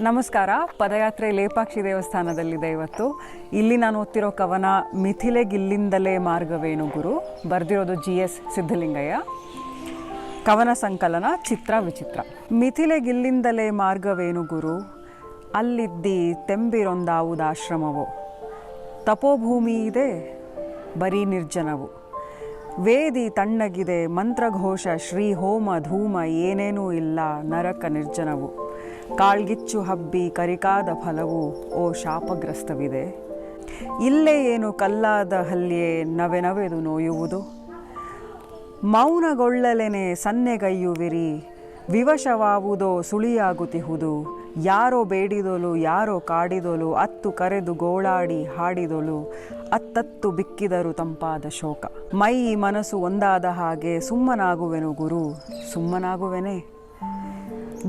ನಮಸ್ಕಾರ. ಪದಯಾತ್ರೆ ಲೇಪಾಕ್ಷಿ ದೇವಸ್ಥಾನದಲ್ಲಿದೆ ಇವತ್ತು. ಇಲ್ಲಿ ನಾನು ಓದ್ತಿರೋ ಕವನ ಮಿಥಿಲೆಗಿಲ್ಲಿಂದಲೇ ಮಾರ್ಗವೇನು ಗುರು? ಬರೆದಿರೋದು ಜಿ ಎಸ್ ಸಿದ್ಧಲಿಂಗಯ್ಯ. ಕವನ ಸಂಕಲನ ಚಿತ್ರ ವಿಚಿತ್ರ. ಮಿಥಿಲೆ ಗಿಲ್ಲಿಂದಲೇ ಮಾರ್ಗವೇನು ಗುರು? ಅಲ್ಲಿದ್ದಿ ತೆಂಬಿರೊಂದಾವುದಾಶ್ರಮವು? ತಪೋಭೂಮಿ ಇದೆ, ಬರೀ ನಿರ್ಜನವು. ವೇದಿ ತಣ್ಣಗಿದೆ, ಮಂತ್ರಘೋಷ ಶ್ರೀ ಹೋಮ ಧೂಮ, ಏನೇನೂ ಇಲ್ಲ, ನರಕ ನಿರ್ಜನವು. ಕಾಳ್ಗಿಚ್ಚು ಹಬ್ಬಿ ಕರಿಕಾದ ಫಲವು ಓ ಶಾಪಗ್ರಸ್ತವಿದೆ. ಇಲ್ಲೇ ಏನು ಕಲ್ಲಾದ ಹಲ್ಲಿಯೇ ನವೆ ನವೆದು ನೋಯುವುದು? ಮೌನಗೊಳ್ಳಲೆನೆ ಸನ್ನೆಗೈಯುವಿರಿ ವಿವಶವಾವುದೋ ಸುಳಿಯಾಗುತ್ತಿಹುದು ಯಾರೋ ಬೇಡಿದೊಲು, ಯಾರೋ ಕಾಡಿದೊಲು, ಅತ್ತು ಕರೆದು ಗೋಳಾಡಿ ಹಾಡಿದೊಲು, ಅತ್ತತ್ತು ಬಿಕ್ಕಿದರು ತಂಪಾದ ಶೋಕ. ಮೈ ಮನಸ್ಸು ಒಂದಾದ ಹಾಗೆ ಸುಮ್ಮನಾಗುವೆನು ಗುರು, ಸುಮ್ಮನಾಗುವೆನೆ?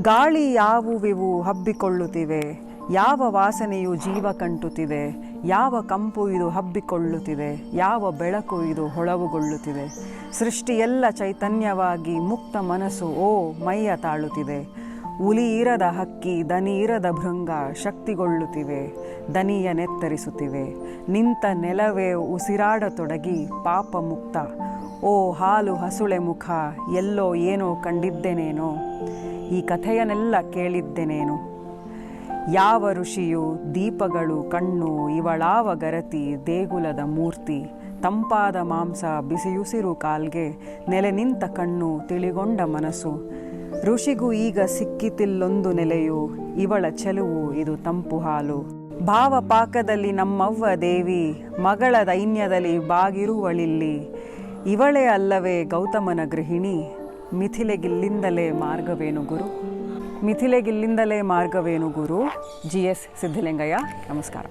ಗಾಳಿ ಯಾವುವಿವು ಹಬ್ಬಿಕೊಳ್ಳುತ್ತಿವೆ, ಯಾವ ವಾಸನೆಯು ಜೀವ ಕಂಟುತ್ತಿದೆ, ಯಾವ ಕಂಪು ಇದು ಹಬ್ಬಿಕೊಳ್ಳುತ್ತಿದೆ, ಯಾವ ಬೆಳಕು ಇದು ಹೊಳವುಗೊಳ್ಳುತ್ತಿದೆ. ಸೃಷ್ಟಿಯೆಲ್ಲ ಚೈತನ್ಯವಾಗಿ ಮುಕ್ತ ಮನಸ್ಸು, ಓ, ಮೈಯ ತಾಳುತ್ತಿದೆ. ಉಲಿ ಇರದ ಹಕ್ಕಿ ದನಿ ಇರದ ಭೃಂಗ ಶಕ್ತಿಗೊಳ್ಳುತ್ತಿವೆ, ದನಿಯ ನೆತ್ತರಿಸುತ್ತಿವೆ. ನಿಂತ ನೆಲವೇ ಉಸಿರಾಡತೊಡಗಿ ಪಾಪ ಮುಕ್ತ. ಓ ಹಾಲು ಹಸುಳೆ ಮುಖ, ಎಲ್ಲೋ ಏನೋ ಕಂಡಿದ್ದೇನೇನೋ? ಈ ಕಥೆಯನ್ನೆಲ್ಲ ಕೇಳಿದ್ದೇನೇನು? ಯಾವ ಋಷಿಯು ದೀಪಗಳು, ಕಣ್ಣು, ಇವಳಾವ ಗರತಿ, ದೇಗುಲದ ಮೂರ್ತಿ, ತಂಪಾದ ಮಾಂಸ, ಬಿಸಿಯುಸಿರು ಕಾಲ್ಗೆ, ನೆಲೆ ನಿಂತ ಕಣ್ಣು, ತಿಳಿಗೊಂಡ ಮನಸ್ಸು ಋಷಿಗೂ ಈಗ ಸಿಕ್ಕಿತಿಲ್ಲೊಂದು ನೆಲೆಯು, ಇವಳ ಚೆಲುವು ಇದು ತಂಪು ಹಾಲು. ಭಾವಪಾಕದಲ್ಲಿ ನಮ್ಮವ್ವ ದೇವಿ, ಮಗಳ ದೈನ್ಯದಲ್ಲಿ ಬಾಗಿರುವಳಿಲ್ಲಿ. ಇವಳೇ ಅಲ್ಲವೇ ಗೌತಮನ ಗೃಹಿಣಿ. ಮಿಥಿಲೆಗಿಲ್ಲಿಂದಲೇ ಮಾರ್ಗವೇನು ಗುರು? ಮಿಥಿಲೆಗಿಲ್ಲಿಂದಲೇ ಮಾರ್ಗವೇನು ಗುರು? ಜಿ ಎಸ್ ಸಿದ್ಧಲಿಂಗಯ್ಯ, ನಮಸ್ಕಾರ.